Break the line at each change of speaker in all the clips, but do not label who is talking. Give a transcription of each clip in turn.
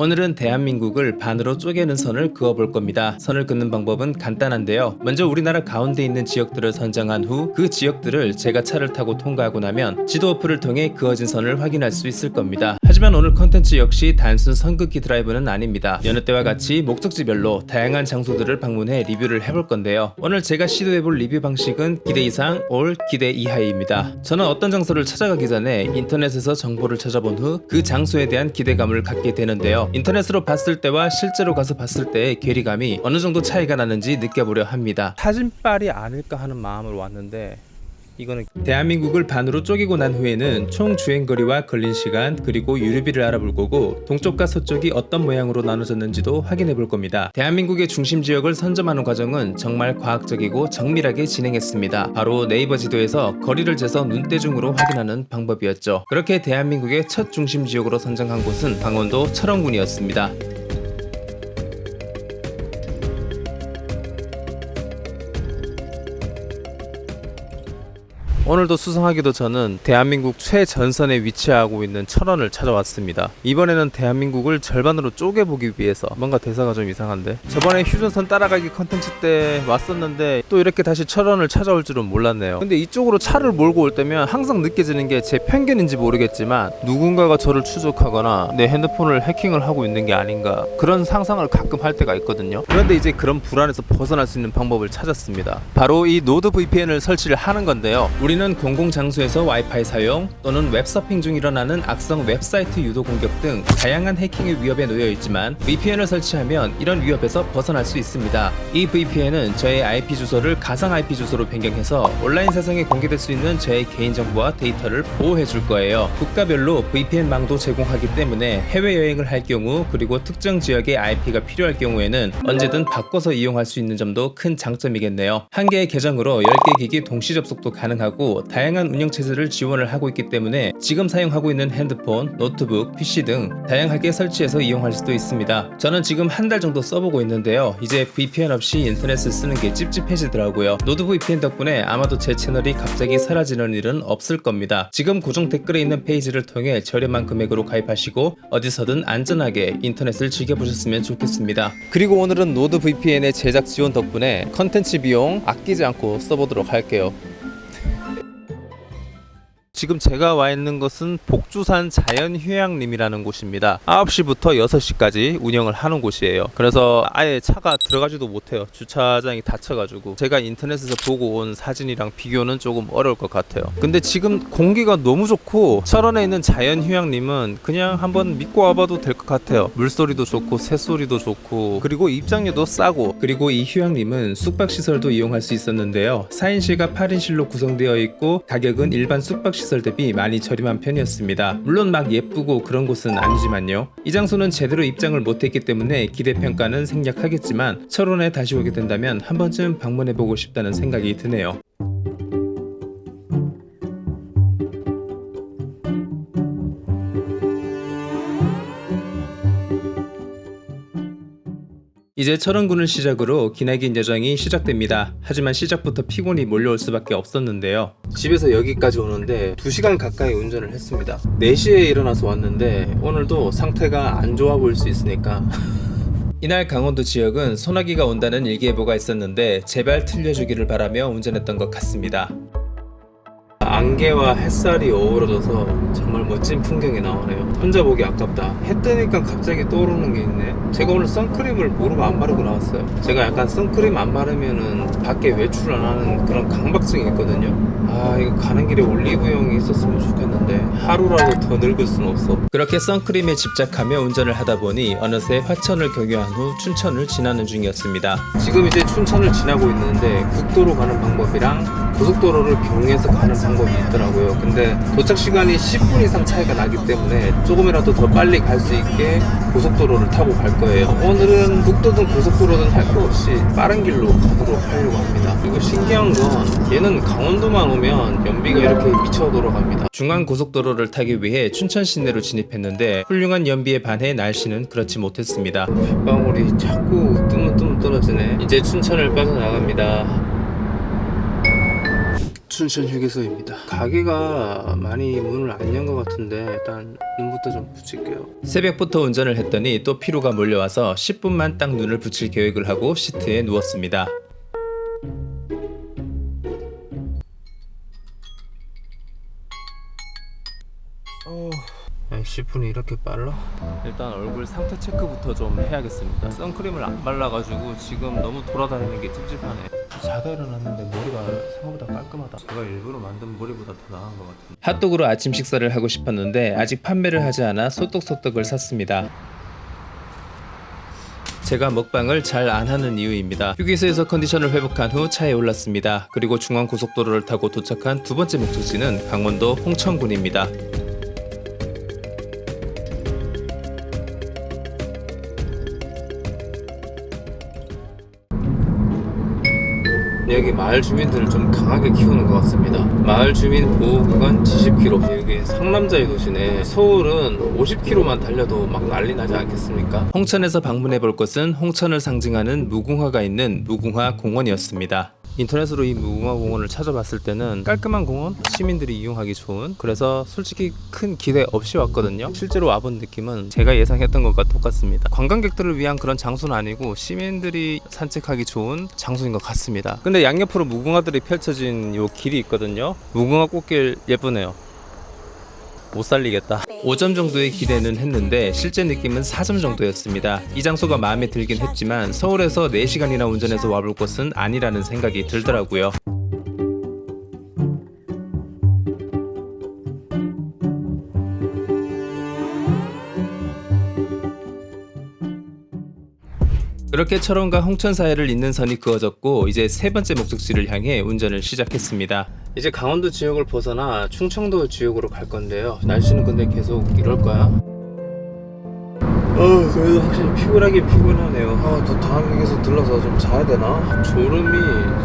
오늘은 대한민국을 반으로 쪼개는 선을 그어볼 겁니다. 선을 긋는 방법은 간단한데요. 먼저 우리나라 가운데 있는 지역들을 선정한 후 그 지역들을 제가 차를 타고 통과하고 나면 지도 어플을 통해 그어진 선을 확인할 수 있을 겁니다. 하지만 오늘 컨텐츠 역시 단순 선긋기 드라이브는 아닙니다. 여느 때와 같이 목적지별로 다양한 장소들을 방문해 리뷰를 해볼 건데요. 오늘 제가 시도해볼 리뷰 방식은 기대 이상, 올 기대 이하입니다. 저는 어떤 장소를 찾아가기 전에 인터넷에서 정보를 찾아본 후 그 장소에 대한 기대감을 갖게 되는데요. 인터넷으로 봤을 때와 실제로 가서 봤을 때의 괴리감이 어느 정도 차이가 나는지 느껴보려 합니다. 사진빨이 아닐까 하는 마음으로 왔는데 이거는 대한민국을 반으로 쪼개고 난 후에는 총 주행 거리와 걸린 시간 그리고 유류비를 알아볼 거고 동쪽과 서쪽이 어떤 모양으로 나눠졌는지도 확인해 볼 겁니다. 대한민국의 중심 지역을 선점하는 과정은 정말 과학적이고 정밀하게 진행했습니다. 바로 네이버 지도에서 거리를 재서 눈대중으로 확인하는 방법이었죠. 그렇게 대한민국의 첫 중심 지역으로 선정한 곳은 강원도 철원군이었습니다. 오늘도 수상하게도 저는 대한민국 최전선에 위치하고 있는 철원을 찾아왔습니다. 이번에는 대한민국을 절반으로 쪼개보기 위해서 뭔가 대사가 좀 이상한데 저번에 휴전선 따라가기 컨텐츠 때 왔었는데 또 이렇게 다시 철원을 찾아올 줄은 몰랐네요. 근데 이쪽으로 차를 몰고 올 때면 항상 느껴지는 게 제 편견인지 모르겠지만 누군가가 저를 추적하거나 내 핸드폰을 해킹을 하고 있는 게 아닌가 그런 상상을 가끔 할 때가 있거든요. 그런데 이제 그런 불안에서 벗어날 수 있는 방법을 찾았습니다. 바로 이 노드 VPN을 설치를 하는 건데요. 우리 는 공공 장소에서 와이파이 사용 또는 웹서핑 중 일어나는 악성 웹사이트 유도 공격 등 다양한 해킹의 위협에 놓여 있지만 VPN을 설치하면 이런 위협에서 벗어날 수 있습니다. 이 VPN은 저의 IP 주소를 가상 IP 주소로 변경해서 온라인 세상에 공개될 수 있는 저의 개인 정보와 데이터를 보호해 줄 거예요. 국가별로 VPN망도 제공하기 때문에 해외 여행을 할 경우 그리고 특정 지역의 IP가 필요할 경우에는 언제든 바꿔서 이용할 수 있는 점도 큰 장점이겠네요. 한 개의 계정으로 10개 기기 동시 접속도 가능하고 다양한 운영 체제를 지원을 하고 있기 때문에 지금 사용하고 있는 핸드폰, 노트북, PC 등 다양하게 설치해서 이용할 수도 있습니다. 저는 지금 한 달 정도 써보고 있는데요. 이제 VPN 없이 인터넷을 쓰는 게 찝찝해지더라고요. 노드 VPN 덕분에 아마도 제 채널이 갑자기 사라지는 일은 없을 겁니다. 지금 고정 댓글에 있는 페이지를 통해 저렴한 금액으로 가입하시고 어디서든 안전하게 인터넷을 즐겨보셨으면 좋겠습니다. 그리고 오늘은 노드 VPN의 제작 지원 덕분에 컨텐츠 비용 아끼지 않고 써보도록 할게요. 지금 제가 와 있는 것은 복주산 자연휴양림이라는 곳입니다. 9시부터 6시까지 운영을 하는 곳이에요. 그래서 아예 차가 들어가지도 못해요. 주차장이 닫혀가지고 제가 인터넷에서 보고 온 사진이랑 비교는 조금 어려울 것 같아요. 근데 지금 공기가 너무 좋고 철원에 있는 자연휴양림은 그냥 한번 믿고 와봐도 될 것 같아요. 물소리도 좋고 새소리도 좋고 그리고 입장료도 싸고 그리고 이 휴양림은 숙박시설도 이용할 수 있었는데요. 4인실과 8인실로 구성되어 있고 가격은 일반 숙박 시설 대비 많이 저렴한 편이었습니다. 물론 막 예쁘고 그런 곳은 아니지만요. 이 장소는 제대로 입장을 못했기 때문에 기대 평가는 생략하겠지만 철원에 다시 오게 된다면 한 번쯤 방문해보고 싶다는 생각이 드네요. 이제 철원군을 시작으로 기나긴 여정이 시작됩니다. 하지만 시작부터 피곤이 몰려올 수밖에 없었는데요. 집에서 여기까지 오는데 2시간 가까이 운전을 했습니다. 4시에 일어나서 왔는데 오늘도 상태가 안 좋아 보일 수 있으니까 이날 강원도 지역은 소나기가 온다는 일기예보가 있었는데 제발 틀려주기를 바라며 운전했던 것 같습니다. 안개와 햇살이 어우러져서 정말 멋진 풍경이 나오네요. 혼자 보기 아깝다. 해 뜨니까 갑자기 떠오르는 게 있네. 제가 오늘 선크림을 모르고 안 바르고 나왔어요. 제가 약간 선크림 안 바르면은 밖에 외출 안 하는 그런 강박증이 있거든요. 아 이거 가는 길에 올리브영이 있었으면 좋겠는데 하루라도 더 늙을 순 없어. 그렇게 선크림에 집착하며 운전을 하다 보니 어느새 화천을 경유한 후 춘천을 지나는 중이었습니다. 지금 이제 춘천을 지나고 있는데 국도로 가는 방법이랑 고속도로를 경유해서 가는 방법이 있더라고요. 근데 도착 시간이 10분 이상 차이가 나기 때문에 조금이라도 더 빨리 갈 수 있게 고속도로를 타고 갈 거예요. 오늘은 국도든 고속도로든 할 거 없이 빠른 길로 가도록 하려고 합니다. 그리고 신기한 건 얘는 강원도만 오면 연비가 이렇게 미쳐 돌아갑니다. 중앙 고속도로를 타기 위해 춘천 시내로 진입했는데 훌륭한 연비에 반해 날씨는 그렇지 못했습니다. 빗방울이 자꾸 뜨문뜨문 떨어지네. 이제 춘천을 빠져나갑니다. 춘천 휴게소입니다. 가게가 많이 문을 안 연 것 같은데 일단 눈부터 좀 붙일게요. 새벽부터 운전을 했더니 또 피로가 몰려와서 10분만 딱 눈을 붙일 계획을 하고 시트에 누웠습니다. 어... 10분이 이렇게 빨라? 일단 얼굴 상태 체크부터 좀 해야겠습니다. 선크림을 안 발라가지고 지금 너무 돌아다니는 게 찝찝하네. 자다 일어났는데 머리가 생각보다 깔끔하다. 제가 일부러 만든 머리보다 더 나은 것 같은데. 핫도그로 아침 식사를 하고 싶었는데 아직 판매를 하지 않아 소떡소떡을 샀습니다. 제가 먹방을 잘 안 하는 이유입니다. 휴게소에서 컨디션을 회복한 후 차에 올랐습니다. 그리고 중앙 고속도로를 타고 도착한 두 번째 목적지는 강원도 홍천군입니다. 여기 마을 주민들을 좀 강하게 키우는 것 같습니다. 마을 주민 보호 구간 70km. 여기 상남자의 도시네. 서울은 50km만 달려도 막 난리 나지 않겠습니까? 홍천에서 방문해 볼 곳은 홍천을 상징하는 무궁화가 있는 무궁화 공원이었습니다. 인터넷으로 이 무궁화 공원을 찾아봤을 때는 깔끔한 공원, 시민들이 이용하기 좋은 그래서 솔직히 큰 기대 없이 왔거든요. 실제로 와본 느낌은 제가 예상했던 것과 똑같습니다. 관광객들을 위한 그런 장소는 아니고 시민들이 산책하기 좋은 장소인 것 같습니다. 근데 양옆으로 무궁화들이 펼쳐진 요 길이 있거든요. 무궁화 꽃길 예쁘네요. 못 살리겠다. 5점 정도의 기대는 했는데 실제 느낌은 4점 정도였습니다. 이 장소가 마음에 들긴 했지만 서울에서 4시간이나 운전해서 와볼 곳은 아니라는 생각이 들더라고요. 그렇게 철원과 홍천 사이를 잇는 선이 그어졌고 이제 세 번째 목적지를 향해 운전을 시작했습니다. 이제 강원도 지역을 벗어나 충청도 지역으로 갈 건데요. 날씨는 근데 계속 이럴 거야. 어, 그래도 확실히 피곤하긴 피곤하네요. 아, 또 다음 휴게소 들러서 좀 자야 되나? 졸음이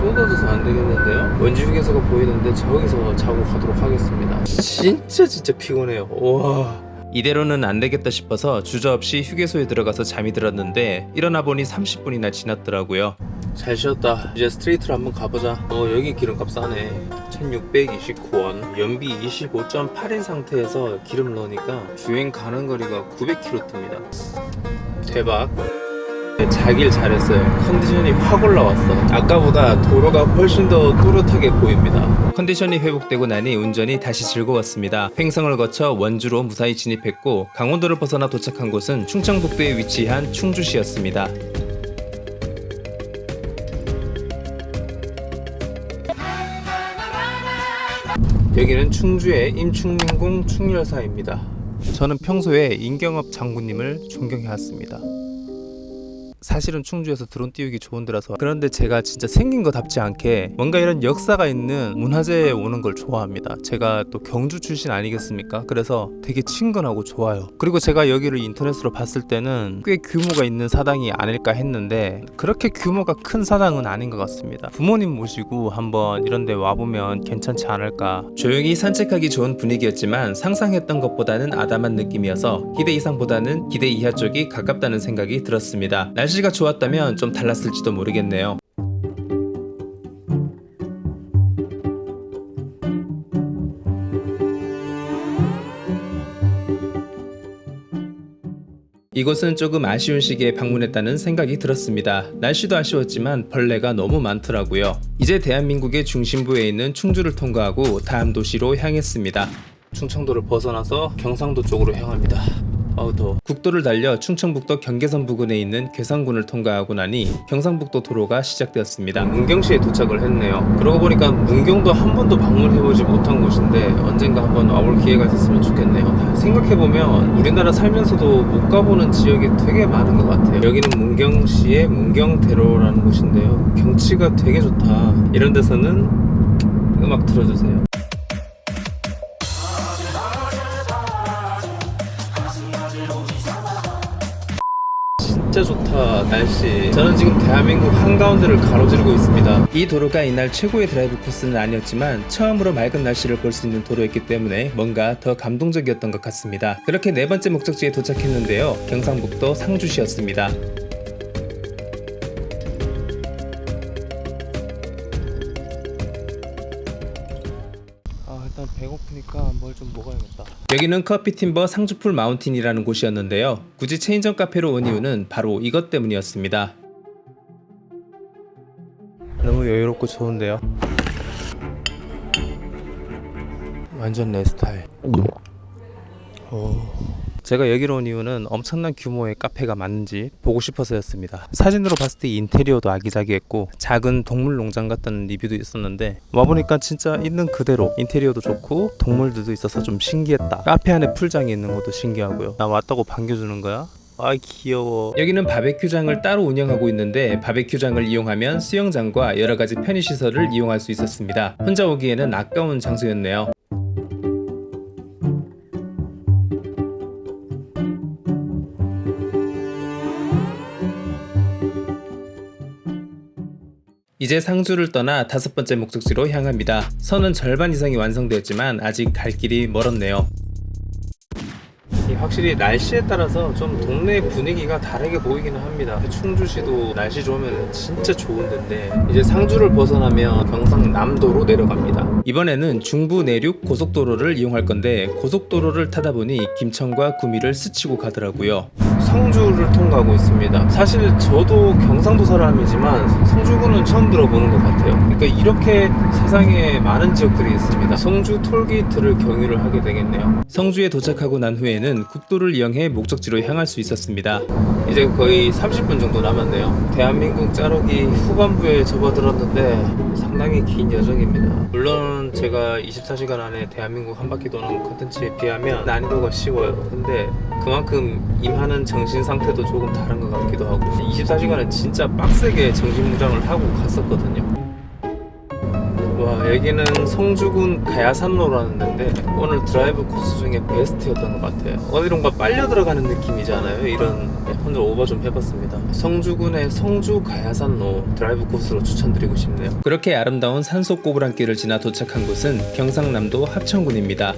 쏟아져서 안 되겠는데요? 원주 휴게소가 보이는데 저기서 자고 가도록 하겠습니다. 진짜 진짜 피곤해요. 와. 이대로는 안 되겠다 싶어서 주저없이 휴게소에 들어가서 잠이 들었는데 일어나 보니 30분이나 지났더라고요. 잘 쉬었다. 이제 스트레이트로 한번 가보자. 어 여기 기름값 싸네. 1629원. 연비 25.8인 상태에서 기름 넣으니까 주행 가는 거리가 900km 뜹니다. 대박. 네, 자길 잘했어요. 컨디션이 확 올라왔어. 아까보다 도로가 훨씬 더 뚜렷하게 보입니다. 컨디션이 회복되고 나니 운전이 다시 즐거웠습니다. 횡성을 거쳐 원주로 무사히 진입했고 강원도를 벗어나 도착한 곳은 충청북도에 위치한 충주시였습니다. 여기는 충주의 임충민궁 충렬사입니다. 저는 평소에 임경업 장군님을 존경해왔습니다. 사실은 충주에서 드론 띄우기 좋은 데라서. 그런데 제가 진짜 생긴 거 답지 않게 뭔가 이런 역사가 있는 문화재에 오는 걸 좋아합니다. 제가 또 경주 출신 아니겠습니까? 그래서 되게 친근하고 좋아요. 그리고 제가 여기를 인터넷으로 봤을 때는 꽤 규모가 있는 사당이 아닐까 했는데 그렇게 규모가 큰 사당은 아닌 것 같습니다. 부모님 모시고 한번 이런 데 와보면 괜찮지 않을까. 조용히 산책하기 좋은 분위기였지만 상상했던 것보다는 아담한 느낌이어서 기대 이상보다는 기대 이하 쪽이 가깝다는 생각이 들었습니다. 날 씨가 좋았다면 좀 달랐을지도 모르겠네요. 이곳은 조금 아쉬운 시기에 방문했다는 생각이 들었습니다. 날씨도 아쉬웠지만 벌레가 너무 많더라고요. 이제 대한민국의 중심부에 있는 충주를 통과하고 다음 도시로 향했습니다. 충청도를 벗어나서 경상도 쪽으로 향합니다. 더워. 국도를 달려 충청북도 경계선 부근에 있는 괴산군을 통과하고 나니 경상북도 도로가 시작되었습니다. 문경시에 도착을 했네요. 그러고 보니까 문경도 한 번도 방문해보지 못한 곳인데 언젠가 한번 와볼 기회가 있었으면 좋겠네요. 생각해보면 우리나라 살면서도 못 가보는 지역이 되게 많은 것 같아요. 여기는 문경시의 문경대로라는 곳인데요. 경치가 되게 좋다. 이런 데서는 음악 틀어주세요. 진짜 좋다 날씨. 저는 지금 대한민국 한가운데를 가로지르고 있습니다. 이 도로가 이날 최고의 드라이브 코스는 아니었지만 처음으로 맑은 날씨를 볼 수 있는 도로였기 때문에 뭔가 더 감동적이었던 것 같습니다. 그렇게 네 번째 목적지에 도착했는데요. 경상북도 상주시였습니다 배고프니까 뭘 좀 먹어야겠다. 여기는 커피 팀버 상주풀 마운틴이라는 곳이었는데요. 굳이 체인점 카페로 온 이유는 바로 이것 때문이었습니다. 너무 여유롭고 좋은데요. 완전 내 스타일. 오. 제가 여기로 온 이유는 엄청난 규모의 카페가 맞는지 보고 싶어서였습니다. 사진으로 봤을 때 인테리어도 아기자기했고 작은 동물 농장 같다는 리뷰도 있었는데 와보니까 진짜 있는 그대로 인테리어도 좋고 동물들도 있어서 좀 신기했다. 카페 안에 풀장이 있는 것도 신기하고요. 나 왔다고 반겨주는 거야? 아이 귀여워. 여기는 바베큐장을 따로 운영하고 있는데 바베큐장을 이용하면 수영장과 여러 가지 편의 시설을 이용할 수 있었습니다. 혼자 오기에는 아까운 장소였네요. 이제 상주를 떠나 다섯 번째 목적지로 향합니다. 선은 절반 이상이 완성되었지만 아직 갈 길이 멀었네요. 확실히 날씨에 따라서 좀 동네 분위기가 다르게 보이기는 합니다. 충주시도 날씨 좋으면 진짜 좋은 데인데 이제 상주를 벗어나면 경상남도로 내려갑니다. 이번에는 중부 내륙 고속도로를 이용할 건데 고속도로를 타다 보니 김천과 구미를 스치고 가더라고요. 성주를 통과하고 있습니다. 사실 저도 경상도 사람이지만 성주구는 처음 들어보는 것 같아요. 그러니까 이렇게 세상에 많은 지역들이 있습니다. 성주 톨게이트를 경유를 하게 되겠네요. 성주에 도착하고 난 후에는 국도를 이용해 목적지로 향할 수 있었습니다. 이제 거의 30분 정도 남았네요. 대한민국 자르기 후반부에 접어들었는데 상당히 긴 여정입니다. 물론 제가 24시간 안에 대한민국 한 바퀴 도는 컨텐츠에 비하면 난이도가 쉬워요. 근데 그만큼 임하는 정신 상태도 조금 다른 것 같기도 하고. 24시간은 진짜 빡세게 정신무장을 하고 갔었거든요. 와 여기는 성주군 가야산로라는 데인데 오늘 드라이브 코스 중에 베스트였던 것 같아요. 어디론가 빨려 들어가는 느낌이잖아요. 이런 네, 오늘 오버 좀 해봤습니다. 성주군의 성주 가야산로 드라이브 코스로 추천드리고 싶네요. 그렇게 아름다운 산속 꼬부랑길을 지나 도착한 곳은 경상남도 합천군입니다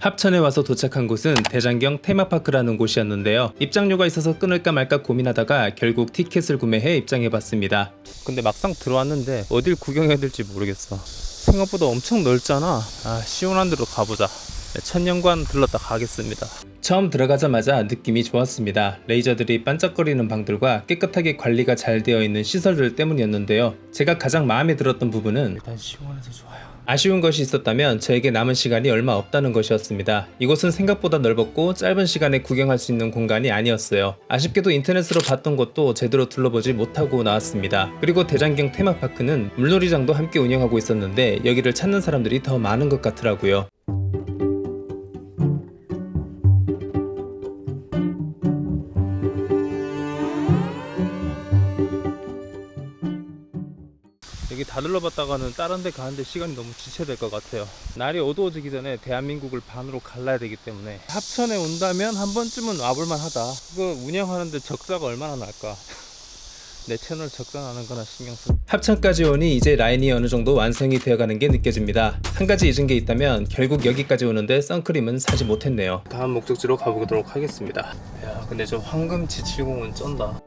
합천에 와서 도착한 곳은 대장경 테마파크라는 곳이었는데요. 입장료가 있어서 끊을까 말까 고민하다가 결국 티켓을 구매해 입장해봤습니다. 근데 막상 들어왔는데 어딜 구경해야 될지 모르겠어. 생각보다 엄청 넓잖아. 아, 시원한 데로 가보자. 네, 천년관 들렀다 가겠습니다. 처음 들어가자마자 느낌이 좋았습니다. 레이저들이 반짝거리는 방들과 깨끗하게 관리가 잘 되어 있는 시설들 때문이었는데요. 제가 가장 마음에 들었던 부분은 일단 시원해서 좋아요. 아쉬운 것이 있었다면 저에게 남은 시간이 얼마 없다는 것이었습니다. 이곳은 생각보다 넓었고 짧은 시간에 구경할 수 있는 공간이 아니었어요. 아쉽게도 인터넷으로 봤던 곳도 제대로 둘러보지 못하고 나왔습니다. 그리고 대장경 테마파크는 물놀이장도 함께 운영하고 있었는데 여기를 찾는 사람들이 더 많은 것 같더라고요. 여기 다 둘러봤다가는 다른 데 가는데 시간이 너무 지체될 것 같아요. 날이 어두워지기 전에 대한민국을 반으로 갈라야 되기 때문에 합천에 온다면 한 번쯤은 와볼만 하다. 그거 운영하는데 적자가 얼마나 날까? 내 채널 적자 나는 거나 신경 쓰. 합천까지 오니 이제 라인이 어느 정도 완성이 되어가는 게 느껴집니다. 한 가지 잊은 게 있다면 결국 여기까지 오는데 선크림은 사지 못했네요. 다음 목적지로 가보도록 하겠습니다. 야, 근데 저 황금 지칠공은 쩐다.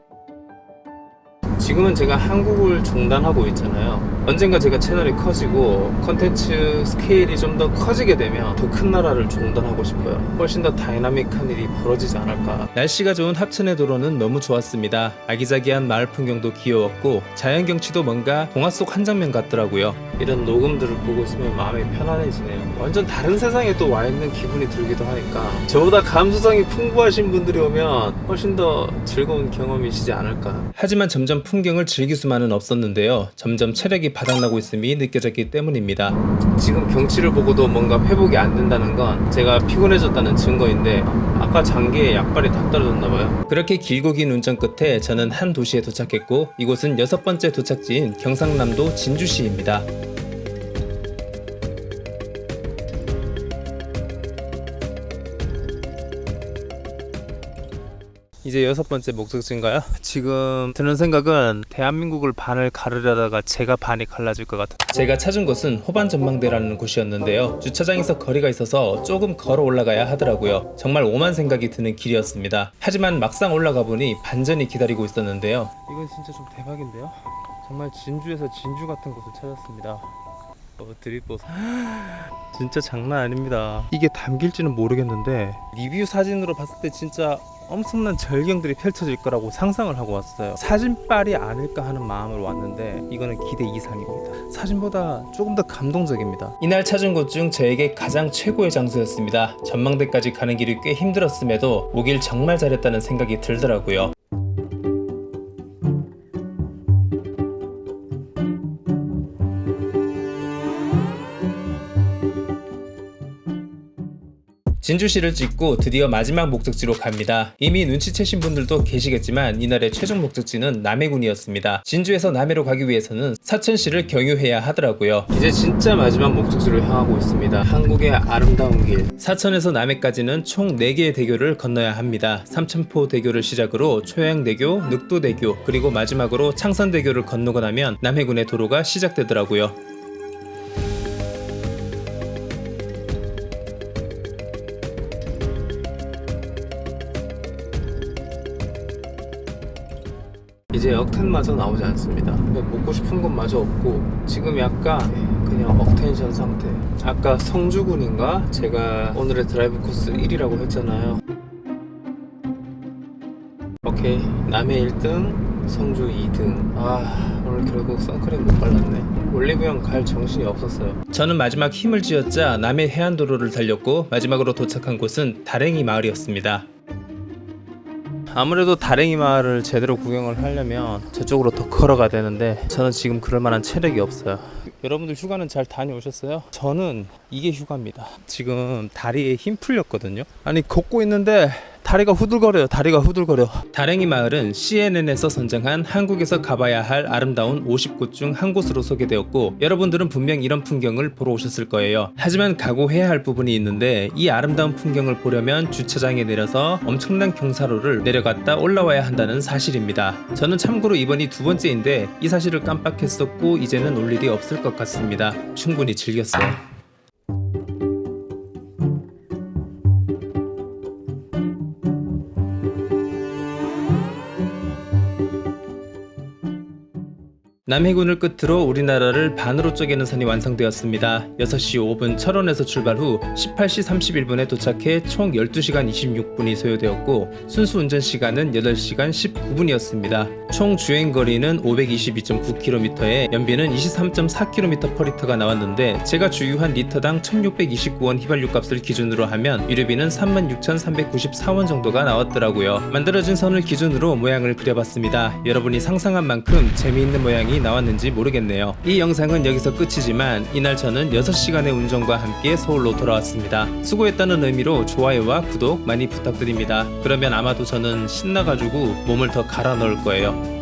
지금은 제가 한국을 중단하고 있잖아요. 언젠가 제가 채널이 커지고 컨텐츠 스케일이 좀 더 커지게 되면 더 큰 나라를 중단하고 싶어요. 훨씬 더 다이나믹한 일이 벌어지지 않을까. 날씨가 좋은 합천의 도로는 너무 좋았습니다. 아기자기한 마을 풍경도 귀여웠고 자연 경치도 뭔가 동화 속 한 장면 같더라고요. 이런 녹음들을 보고 있으면 마음이 편안해지네요. 완전 다른 세상에 또 와 있는 기분이 들기도 하니까 저보다 감수성이 풍부하신 분들이 오면 훨씬 더 즐거운 경험이시지 않을까. 하지만 점점 풍 경을 즐길 수만은 없었는데요. 점점 체력이 바닥나고 있음이 느껴졌기 때문입니다. 지금 경치를 보고도 뭔가 회복이 안 된다는 건 제가 피곤해졌다는 증거인데 아까 장기에 약발이 다 떨어졌나 봐요. 그렇게 길고 긴 운전 끝에 저는 한 도시에 도착했고 이곳은 여섯 번째 도착지인 경상남도 진주시입니다. 이제 여섯 번째 목적지인가요? 지금 드는 생각은 대한민국을 반을 가르려다가 제가 반이 갈라질 것 같아요. 제가 찾은 곳은 호반 전망대라는 곳이었는데요. 주차장에서 거리가 있어서 조금 걸어 올라가야 하더라고요. 정말 오만 생각이 드는 길이었습니다. 하지만 막상 올라가 보니 반전이 기다리고 있었는데요. 이건 진짜 좀 대박인데요. 정말 진주에서 진주 같은 곳을 찾았습니다. 어, 드립보 진짜 장난 아닙니다. 이게 담길지는 모르겠는데 리뷰 사진으로 봤을 때 진짜 엄청난 절경들이 펼쳐질 거라고 상상을 하고 왔어요. 사진빨이 아닐까 하는 마음으로 왔는데 이거는 기대 이상입니다. 사진보다 조금 더 감동적입니다. 이날 찾은 곳 중 저에게 가장 최고의 장소였습니다. 전망대까지 가는 길이 꽤 힘들었음에도 오길 정말 잘했다는 생각이 들더라고요. 진주시를 찍고 드디어 마지막 목적지로 갑니다. 이미 눈치채신 분들도 계시겠지만 이날의 최종 목적지는 남해군이었습니다. 진주에서 남해로 가기 위해서는 사천시를 경유해야 하더라고요. 이제 진짜 마지막 목적지로 향하고 있습니다. 한국의 아름다운 길. 사천에서 남해까지는 총 4개의 대교를 건너야 합니다. 삼천포 대교를 시작으로 초양대교, 늑도대교, 그리고 마지막으로 창선대교를 건너고 나면 남해군의 도로가 시작되더라고요. 이제 억텐마저 나오지 않습니다. 먹고 싶은 것마저 없고 지금 약간 그냥 억텐션 상태. 아까 성주군인가 제가 오늘의 드라이브 코스 1위라고 했잖아요. 오케이 남해 1등, 성주 2등. 아 오늘 결국 선크림 못 발랐네. 올리브영 갈 정신이 없었어요. 저는 마지막 힘을 쥐었자 남해 해안도로를 달렸고 마지막으로 도착한 곳은 다랭이 마을이었습니다. 아무래도 다랭이 마을을 제대로 구경을 하려면 저쪽으로 더 걸어가야 되는데 저는 지금 그럴 만한 체력이 없어요. 여러분들 휴가는 잘 다녀오셨어요? 저는 이게 휴가입니다. 지금 다리에 힘 풀렸거든요. 아니 걷고 있는데 다리가 후들거려요. 다리가 후들거려. 다랭이 마을은 CNN에서 선정한 한국에서 가봐야 할 아름다운 50곳 중 한 곳으로 소개되었고 여러분들은 분명 이런 풍경을 보러 오셨을 거예요. 하지만 각오해야 할 부분이 있는데 이 아름다운 풍경을 보려면 주차장에 내려서 엄청난 경사로를 내려갔다 올라와야 한다는 사실입니다. 저는 참고로 이번이 두 번째인데 이 사실을 깜빡했었고 이제는 올 일이 없을 것 같습니다. 충분히 즐겼어요. 남해군을 끝으로 우리나라를 반으로 쪼개는 선이 완성되었습니다. 6시 5분 철원에서 출발 후 18시 31분에 도착해 총 12시간 26분이 소요되었고 순수 운전 시간은 8시간 19분이었습니다. 총 주행 거리는 522.9km에 연비는 23.4km/리터가 나왔는데 제가 주유한 리터당 1629원 휘발유 값을 기준으로 하면 유류비는 36,394원 정도가 나왔더라고요. 만들어진 선을 기준으로 모양을 그려봤습니다. 여러분이 상상한 만큼 재미있는 모양이 나왔는지 모르겠네요. 이 영상은 여기서 끝이지만 이날 저는 6시간의 운전과 함께 서울로 돌아왔습니다. 수고했다는 의미로 좋아요와 구독 많이 부탁드립니다. 그러면 아마도 저는 신나가지고 몸을 더 갈아 넣을 거예요.